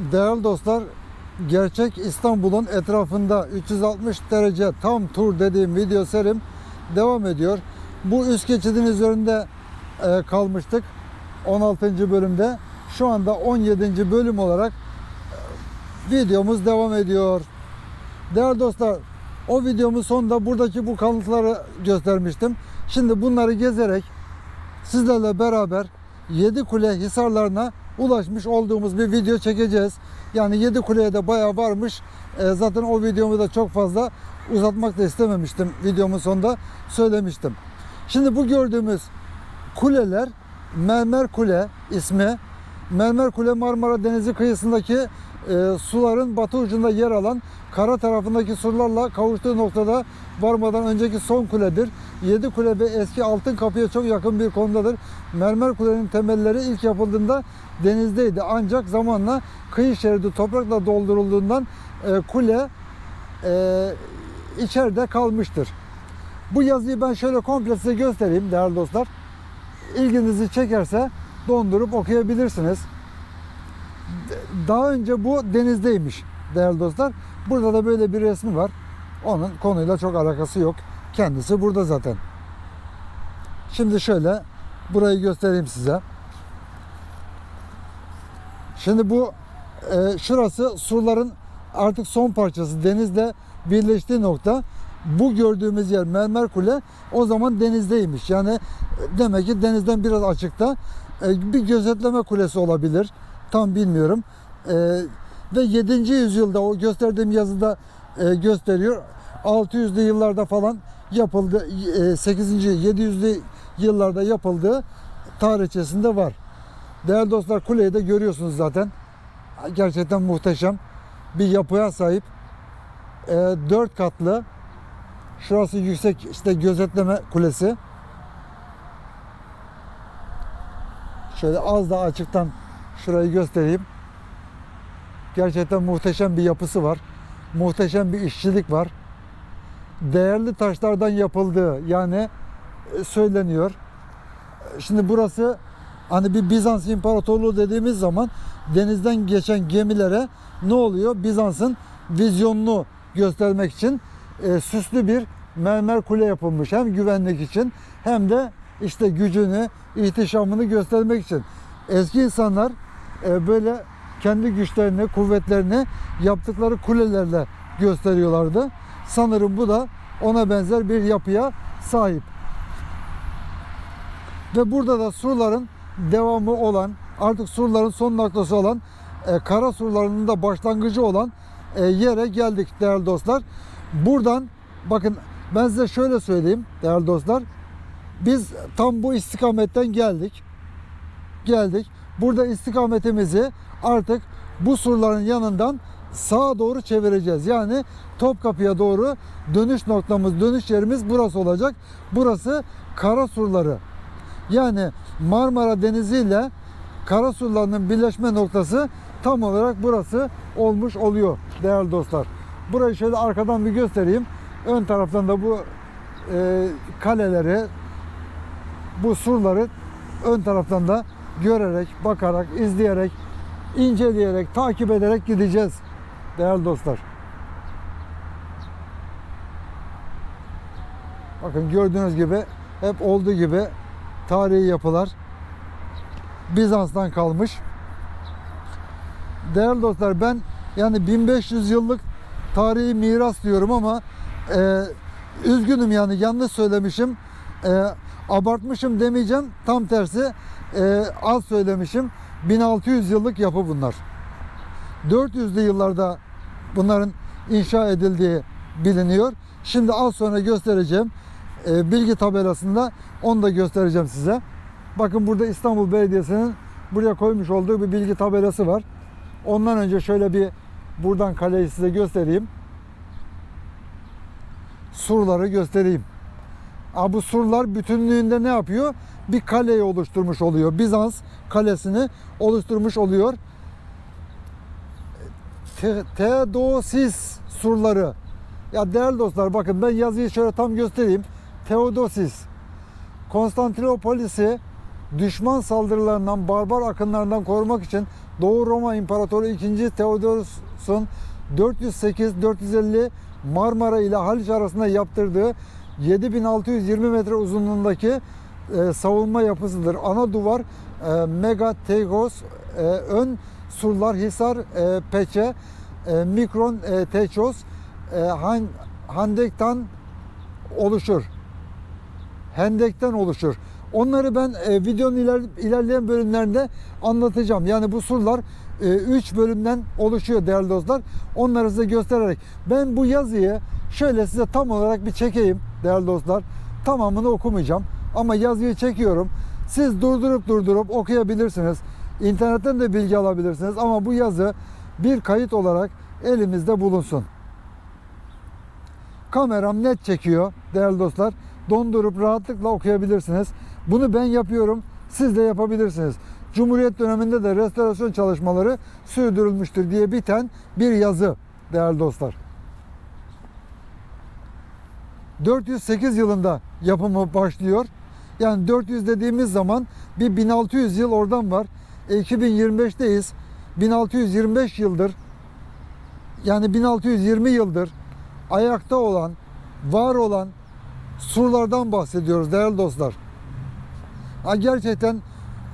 Değerli dostlar, gerçek İstanbul'un etrafında 360 derece tam tur dediğim video serim devam ediyor. Bu üst geçidin üzerinde e, kalmıştık 16. bölümde. Şu anda 17. bölüm olarak e, videomuz devam ediyor. Değerli dostlar, o videomun sonunda buradaki bu kalıntıları göstermiştim. Şimdi bunları gezerek sizlerle beraber Yedikule Hisarlarına ulaşmış olduğumuz bir video çekeceğiz. Yani Yedikule'ye de bayağı varmış. E, zaten o videomu da çok fazla uzatmak da istememiştim. Videomun sonunda söylemiştim. Şimdi bu gördüğümüz kuleler Mermer Kule ismi. Mermer Kule Marmara Denizi kıyısındaki e, suların batı ucunda yer alan kara tarafındaki surlarla kavuştuğu noktada varmadan önceki son kuledir. Yedi kule ve eski altın kapıya çok yakın bir konudadır. Mermer kulenin temelleri ilk yapıldığında denizdeydi. Ancak zamanla kıyı şeridi toprakla doldurulduğundan e, kule e, içeride kalmıştır. Bu yazıyı ben şöyle komple size göstereyim değerli dostlar. İlginizi çekerse dondurup okuyabilirsiniz. Daha önce bu denizdeymiş değerli dostlar. Burada da böyle bir resmi var. Onun konuyla çok alakası yok. Kendisi burada zaten. Şimdi şöyle burayı göstereyim size. Şimdi bu e, şurası surların artık son parçası denizle birleştiği nokta. Bu gördüğümüz yer Mermer Kule o zaman denizdeymiş. Yani demek ki denizden biraz açıkta E, bir gözetleme kulesi olabilir. Tam bilmiyorum. E, ve 7. yüzyılda o gösterdiğim yazıda e, gösteriyor. 600'lü yıllarda falan yapıldı. E, 8. 700'lü yıllarda yapıldığı tarihçesinde var. Değerli dostlar kuleyi de görüyorsunuz zaten. Gerçekten muhteşem bir yapıya sahip. E, 4 katlı. Şurası yüksek işte gözetleme kulesi. Şöyle az daha açıktan şurayı göstereyim. Gerçekten muhteşem bir yapısı var. Muhteşem bir işçilik var. Değerli taşlardan yapıldığı yani e, söyleniyor. Şimdi burası hani bir Bizans İmparatorluğu dediğimiz zaman denizden geçen gemilere ne oluyor? Bizans'ın vizyonunu göstermek için e, süslü bir mermer kule yapılmış. Hem güvenlik için hem de işte gücünü, ihtişamını göstermek için. Eski insanlar e, böyle kendi güçlerini, kuvvetlerini yaptıkları kulelerle gösteriyorlardı. Sanırım bu da ona benzer bir yapıya sahip. Ve burada da surların devamı olan, artık surların son noktası olan, e, kara surlarının da başlangıcı olan e, yere geldik değerli dostlar. Buradan bakın ben size şöyle söyleyeyim değerli dostlar. Biz tam bu istikametten geldik. Geldik. Burada istikametimizi artık bu surların yanından sağa doğru çevireceğiz. Yani Topkapı'ya doğru dönüş noktamız, dönüş yerimiz burası olacak. Burası kara surları. Yani Marmara Denizi ile kara surlarının birleşme noktası tam olarak burası olmuş oluyor değerli dostlar. Burayı şöyle arkadan bir göstereyim. Ön taraftan da bu e, kaleleri, bu surları ön taraftan da görerek, bakarak, izleyerek, inceleyerek, takip ederek gideceğiz değerli dostlar. Bakın gördüğünüz gibi hep olduğu gibi tarihi yapılar Bizans'tan kalmış. Değerli dostlar ben yani 1500 yıllık tarihi miras diyorum ama e, üzgünüm yani yanlış söylemişim. E, abartmışım demeyeceğim. Tam tersi e, az söylemişim. 1600 yıllık yapı bunlar. 400'lü yıllarda bunların inşa edildiği biliniyor. Şimdi az sonra göstereceğim. E, bilgi tabelasında onu da göstereceğim size. Bakın burada İstanbul Belediyesi'nin buraya koymuş olduğu bir bilgi tabelası var. Ondan önce şöyle bir buradan kaleyi size göstereyim. Surları göstereyim. Bu surlar bütünlüğünde ne yapıyor? Bir kaleyi oluşturmuş oluyor. Bizans kalesini oluşturmuş oluyor. Te- Theodosis surları. Ya değerli dostlar bakın ben yazıyı şöyle tam göstereyim. Theodosis. Konstantinopolis'i düşman saldırılarından, barbar akınlarından korumak için Doğu Roma İmparatoru 2. Theodorus'un 408-450 Marmara ile Haliç arasında yaptırdığı 7620 metre uzunluğundaki e, savunma yapısıdır. Ana duvar e, Mega Tegos, e, ön surlar Hisar, e, Peçe, e, Mikron, e, Teços, e, Han, Handek'ten oluşur. Hendek'ten oluşur. Onları ben e, videonun iler, ilerleyen bölümlerinde anlatacağım. Yani bu surlar 3 bölümden oluşuyor değerli dostlar. Onları size göstererek. Ben bu yazıyı şöyle size tam olarak bir çekeyim değerli dostlar. Tamamını okumayacağım. Ama yazıyı çekiyorum. Siz durdurup durdurup okuyabilirsiniz. İnternetten de bilgi alabilirsiniz. Ama bu yazı bir kayıt olarak elimizde bulunsun. Kameram net çekiyor değerli dostlar. Dondurup rahatlıkla okuyabilirsiniz. Bunu ben yapıyorum. Siz de yapabilirsiniz. Cumhuriyet döneminde de restorasyon çalışmaları sürdürülmüştür diye biten bir yazı değerli dostlar. 408 yılında yapımı başlıyor. Yani 400 dediğimiz zaman bir 1600 yıl oradan var. E, 2025'teyiz. 1625 yıldır yani 1620 yıldır ayakta olan, var olan surlardan bahsediyoruz değerli dostlar. Ha, gerçekten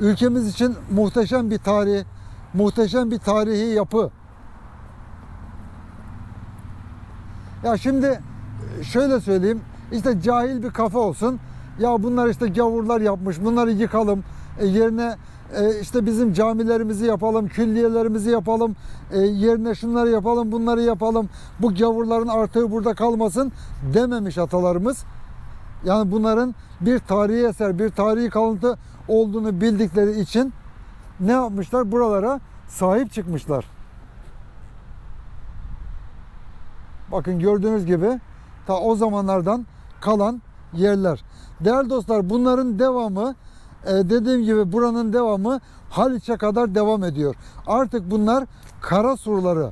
ülkemiz için muhteşem bir tarih, muhteşem bir tarihi yapı. Ya şimdi şöyle söyleyeyim, işte cahil bir kafa olsun. Ya bunlar işte gavurlar yapmış, bunları yıkalım. E, yerine e, işte bizim camilerimizi yapalım, külliyelerimizi yapalım. E, yerine şunları yapalım, bunları yapalım. Bu gavurların artığı burada kalmasın dememiş atalarımız. Yani bunların bir tarihi eser, bir tarihi kalıntı olduğunu bildikleri için ne yapmışlar? Buralara sahip çıkmışlar. Bakın gördüğünüz gibi ta o zamanlardan kalan yerler. Değerli dostlar bunların devamı e, dediğim gibi buranın devamı Haliç'e kadar devam ediyor. Artık bunlar kara surları.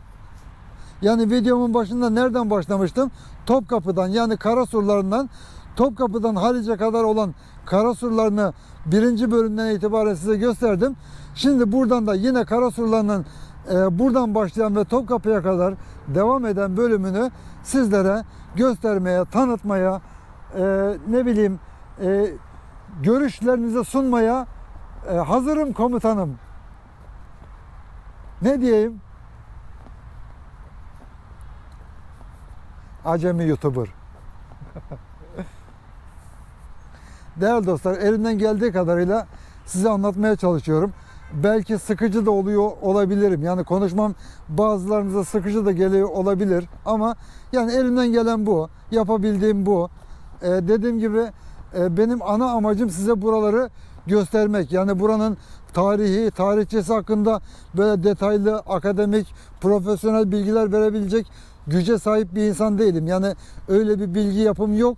Yani videomun başında nereden başlamıştım? Topkapı'dan yani kara surlarından Topkapı'dan Haliç'e kadar olan kara surlarını birinci bölümden itibaren size gösterdim. Şimdi buradan da yine kara surlarının e, buradan başlayan ve Topkapı'ya kadar devam eden bölümünü sizlere göstermeye, tanıtmaya, e, ne bileyim e, görüşlerinize sunmaya e, hazırım komutanım. Ne diyeyim? Acemi YouTuber. Değerli dostlar elimden geldiği kadarıyla size anlatmaya çalışıyorum. Belki sıkıcı da oluyor olabilirim. Yani konuşmam bazılarınıza sıkıcı da geliyor olabilir. Ama yani elimden gelen bu. Yapabildiğim bu. Ee, dediğim gibi e, benim ana amacım size buraları göstermek. Yani buranın tarihi, tarihçesi hakkında böyle detaylı, akademik, profesyonel bilgiler verebilecek güce sahip bir insan değilim. Yani öyle bir bilgi yapım yok.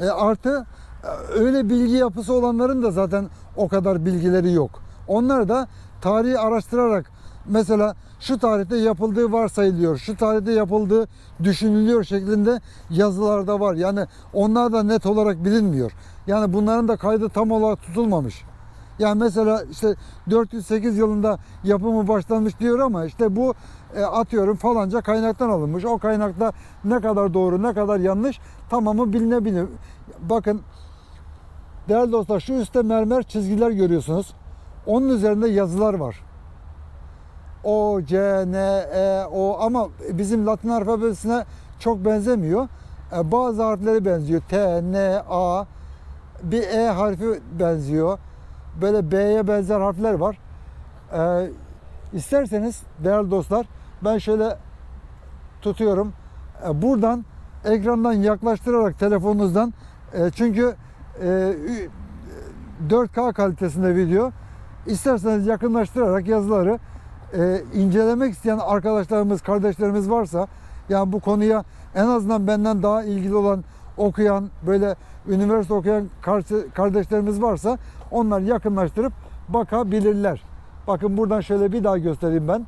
E, artı e, öyle bilgi yapısı olanların da zaten o kadar bilgileri yok. Onlar da tarihi araştırarak mesela şu tarihte yapıldığı varsayılıyor, şu tarihte yapıldığı düşünülüyor şeklinde yazılarda var. Yani onlar da net olarak bilinmiyor. Yani bunların da kaydı tam olarak tutulmamış. Yani mesela işte 408 yılında yapımı başlanmış diyor ama işte bu e, atıyorum falanca kaynaktan alınmış. O kaynakta ne kadar doğru ne kadar yanlış tamamı bilinebilir. Bakın değerli dostlar şu üstte mermer çizgiler görüyorsunuz. Onun üzerinde yazılar var. O, C, N, E, O ama bizim Latin alfabesine çok benzemiyor. E, Bazı harfleri benziyor. T, N, A, bir E harfi benziyor. Böyle B'ye benzer harfler var. E, isterseniz değerli dostlar ben şöyle tutuyorum. E, buradan ekrandan yaklaştırarak telefonunuzdan e, çünkü e, 4K kalitesinde video isterseniz yakınlaştırarak yazıları e, incelemek isteyen arkadaşlarımız, kardeşlerimiz varsa yani bu konuya en azından benden daha ilgili olan okuyan, böyle üniversite okuyan kardeşlerimiz varsa onlar yakınlaştırıp bakabilirler. Bakın buradan şöyle bir daha göstereyim ben.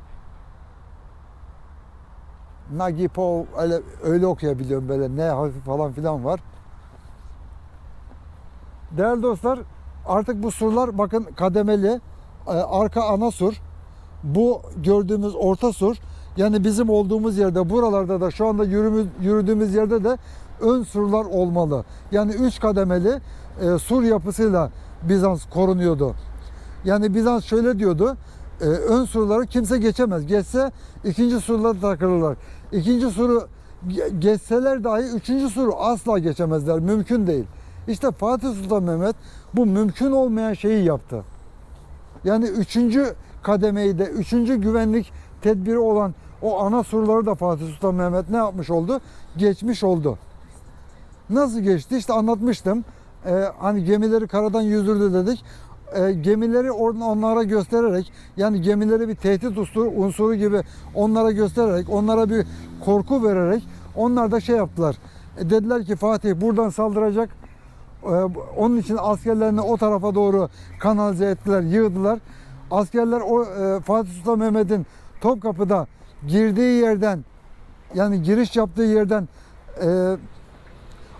Nagipo öyle, öyle okuyabiliyorum böyle ne harfi falan filan var. Değerli dostlar artık bu surlar bakın kademeli. Ee, Arka ana sur. bu gördüğümüz orta sur yani bizim olduğumuz yerde buralarda da şu anda yürüdüğümüz yerde de ön surlar olmalı. Yani üç kademeli e, sur yapısıyla Bizans korunuyordu. Yani Bizans şöyle diyordu. e, ön surları kimse geçemez. Geçse ikinci surlara takılırlar. İkinci suru ge- geçseler dahi üçüncü suru asla geçemezler. Mümkün değil. İşte Fatih Sultan Mehmet bu mümkün olmayan şeyi yaptı. Yani üçüncü kademeyi de, üçüncü güvenlik tedbiri olan o ana surları da Fatih Sultan Mehmet ne yapmış oldu? Geçmiş oldu. Nasıl geçti? İşte anlatmıştım. Ee, hani gemileri karadan yüzdürdü dedik. Ee, gemileri onlara göstererek yani gemileri bir tehdit unsuru gibi onlara göstererek onlara bir korku vererek onlar da şey yaptılar. E, dediler ki Fatih buradan saldıracak. Ee, onun için askerlerini o tarafa doğru kanalize ettiler, yığdılar. Askerler o e, Fatih Sultan Mehmet'in Topkapı'da girdiği yerden yani giriş yaptığı yerden e,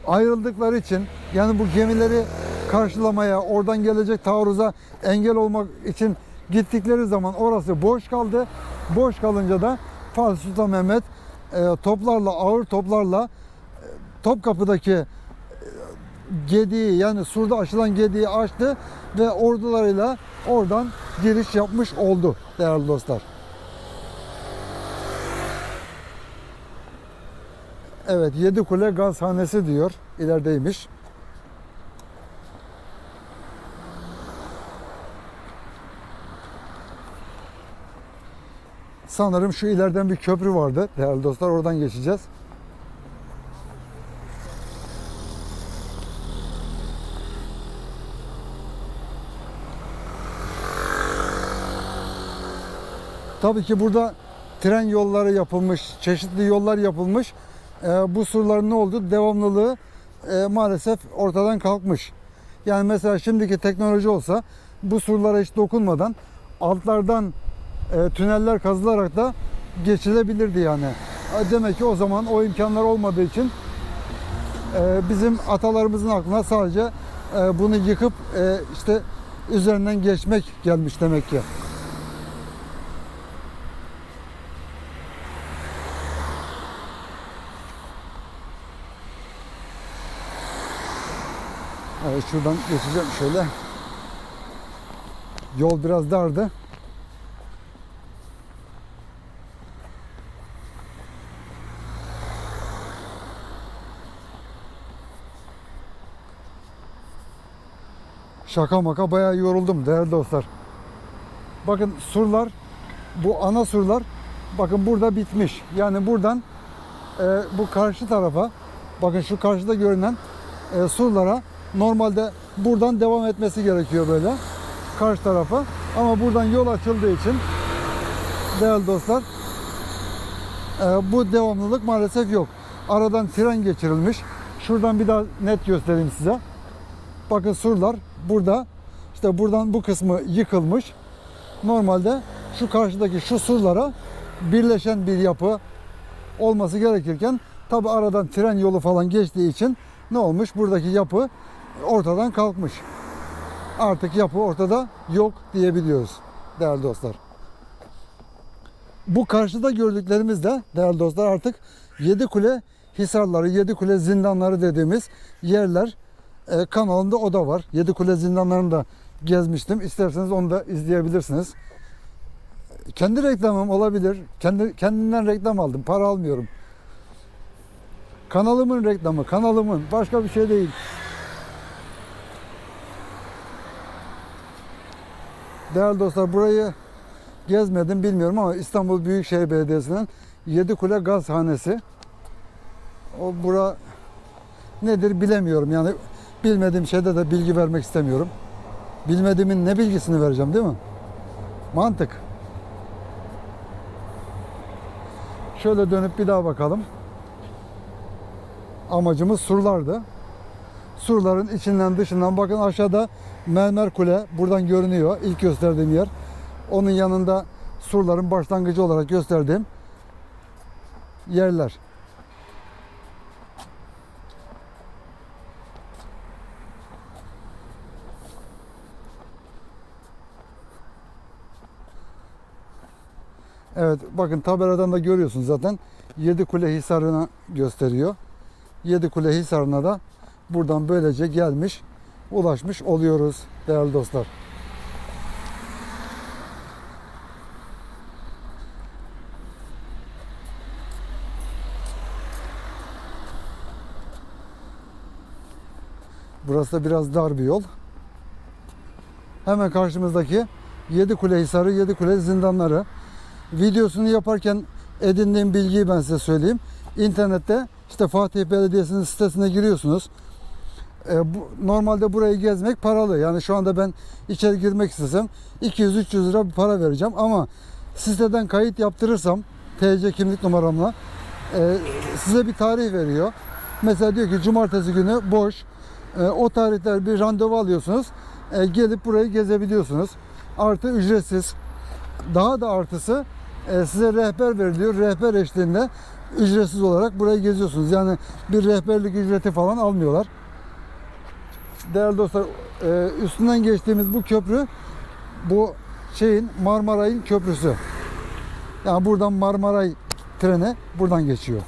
ayrıldıkları için yani bu gemileri karşılamaya, oradan gelecek taarruza engel olmak için gittikleri zaman orası boş kaldı. Boş kalınca da Fatih Sultan Mehmet e, toplarla, ağır toplarla e, Topkapı'daki gediği yani surda açılan gediği açtı ve ordularıyla oradan giriş yapmış oldu değerli dostlar. Evet Yedikule Gazhanesi diyor. ilerideymiş. Sanırım şu ileriden bir köprü vardı değerli dostlar. Oradan geçeceğiz. Tabii ki burada tren yolları yapılmış, çeşitli yollar yapılmış. Ee, bu surların ne oldu? Devamlılığı e, maalesef ortadan kalkmış. Yani mesela şimdiki teknoloji olsa bu surlara hiç dokunmadan altlardan e, tüneller kazılarak da geçilebilirdi yani. E, Demek ki o zaman o imkanlar olmadığı için e, bizim atalarımızın aklına sadece e, bunu yıkıp e, işte üzerinden geçmek gelmiş demek ki. Evet şuradan geçeceğim şöyle. Yol biraz dardı. Şaka maka bayağı yoruldum değerli dostlar. Bakın surlar, bu ana surlar bakın burada bitmiş. Yani buradan e, bu karşı tarafa bakın şu karşıda görünen e, surlara normalde buradan devam etmesi gerekiyor böyle karşı tarafa. Ama buradan yol açıldığı için değerli dostlar e, bu devamlılık maalesef yok. Aradan tren geçirilmiş. Şuradan bir daha net göstereyim size. Bakın surlar burada. İşte buradan bu kısmı yıkılmış. Normalde şu karşıdaki şu surlara birleşen bir yapı olması gerekirken tabi aradan tren yolu falan geçtiği için ne olmuş? Buradaki yapı ortadan kalkmış. Artık yapı ortada yok diyebiliyoruz değerli dostlar. Bu karşıda gördüklerimiz de değerli dostlar artık yedi kule hisarları, yedi kule zindanları dediğimiz yerler e, kanalında o da var. Yedi kule zindanlarını da gezmiştim. İsterseniz onu da izleyebilirsiniz. Kendi reklamım olabilir. Kendi kendinden reklam aldım. Para almıyorum. Kanalımın reklamı, kanalımın başka bir şey değil. Değerli dostlar burayı gezmedim bilmiyorum ama İstanbul Büyükşehir Belediyesi'nin Yedikule Gazhanesi. O bura nedir bilemiyorum. Yani bilmediğim şeyde de bilgi vermek istemiyorum. Bilmediğimin ne bilgisini vereceğim değil mi? Mantık. Şöyle dönüp bir daha bakalım. Amacımız surlardı. Surların içinden dışından bakın aşağıda mermer kule buradan görünüyor. İlk gösterdiğim yer. Onun yanında surların başlangıcı olarak gösterdiğim yerler. Evet bakın tabeladan da görüyorsunuz zaten. Yedikule Hisarı'na gösteriyor. Yedikule Hisarı'na da buradan böylece gelmiş, ulaşmış oluyoruz değerli dostlar. Burası da biraz dar bir yol. Hemen karşımızdaki Yedikule Hisarı, Yedikule zindanları. Videosunu yaparken edindiğim bilgiyi ben size söyleyeyim. İnternette işte Fatih Belediyesi'nin sitesine giriyorsunuz. E, bu, normalde burayı gezmek paralı. Yani şu anda ben içeri girmek istesem 200-300 lira bir para vereceğim. Ama siteden kayıt yaptırırsam TC kimlik numaramla e, size bir tarih veriyor. Mesela diyor ki cumartesi günü boş. E, o tarihler bir randevu alıyorsunuz. E, gelip burayı gezebiliyorsunuz. Artı ücretsiz. Daha da artısı e, size rehber veriliyor. Rehber eşliğinde ücretsiz olarak burayı geziyorsunuz. Yani bir rehberlik ücreti falan almıyorlar. Değerli dostlar, e, üstünden geçtiğimiz bu köprü bu şeyin Marmaray'ın köprüsü. Yani buradan Marmaray treni buradan geçiyor.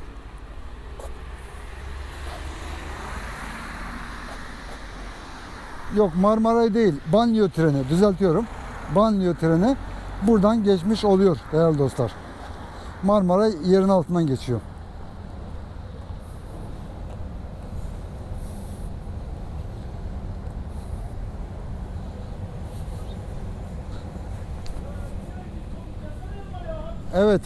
Yok Marmaray değil, banliyö treni düzeltiyorum. Banliyö treni buradan geçmiş oluyor değerli dostlar. Marmaray yerin altından geçiyor. Evet.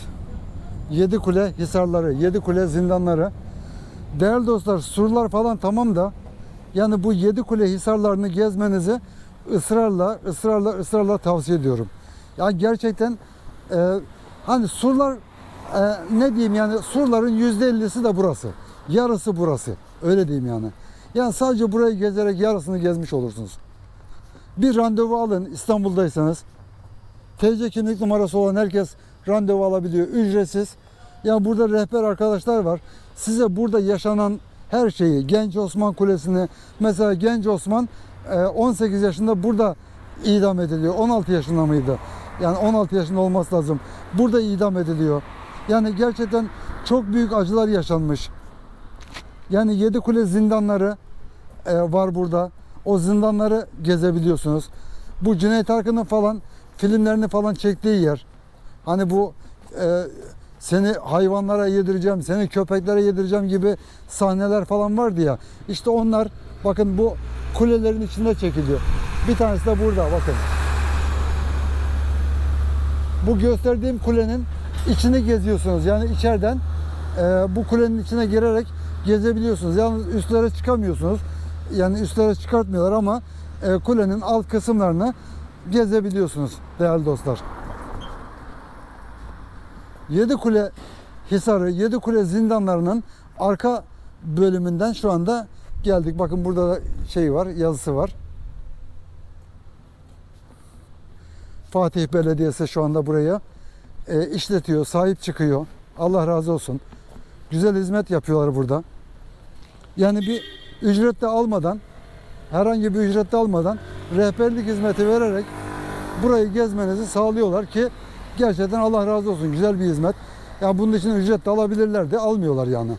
Yedi kule hisarları, yedi kule zindanları. Değerli dostlar surlar falan tamam da yani bu yedi kule hisarlarını gezmenizi ısrarla, ısrarla, ısrarla tavsiye ediyorum. Ya gerçekten e, hani surlar e, ne diyeyim yani surların yüzde ellisi de burası. Yarısı burası. Öyle diyeyim yani. Yani sadece burayı gezerek yarısını gezmiş olursunuz. Bir randevu alın İstanbul'daysanız. TC kimlik numarası olan herkes randevu alabiliyor. Ücretsiz. Ya burada rehber arkadaşlar var. Size burada yaşanan her şeyi, Genç Osman Kulesi'ni, mesela Genç Osman e, 18 yaşında burada idam ediliyor. 16 yaşında mıydı? Yani 16 yaşında olması lazım. Burada idam ediliyor. Yani gerçekten çok büyük acılar yaşanmış. Yani Yedikule zindanları e, var burada. O zindanları gezebiliyorsunuz. Bu Cüneyt Arkın'ın falan filmlerini falan çektiği yer. Hani bu e, seni hayvanlara yedireceğim, seni köpeklere yedireceğim gibi sahneler falan vardı ya. İşte onlar bakın bu kulelerin içinde çekiliyor. Bir tanesi de burada bakın. Bu gösterdiğim kulenin içini geziyorsunuz. Yani içeriden e, bu kulenin içine girerek gezebiliyorsunuz. Yalnız üstlere çıkamıyorsunuz. Yani üstlere çıkartmıyorlar ama e, kulenin alt kısımlarını gezebiliyorsunuz değerli dostlar. Yedikule Hisarı, Yedikule zindanlarının arka bölümünden şu anda geldik. Bakın burada da şey var, yazısı var. Fatih Belediyesi şu anda buraya e, işletiyor, sahip çıkıyor. Allah razı olsun. Güzel hizmet yapıyorlar burada. Yani bir ücret de almadan, herhangi bir ücret de almadan rehberlik hizmeti vererek burayı gezmenizi sağlıyorlar ki gerçekten Allah razı olsun güzel bir hizmet. Ya bunun için ücret de alabilirler de almıyorlar yani.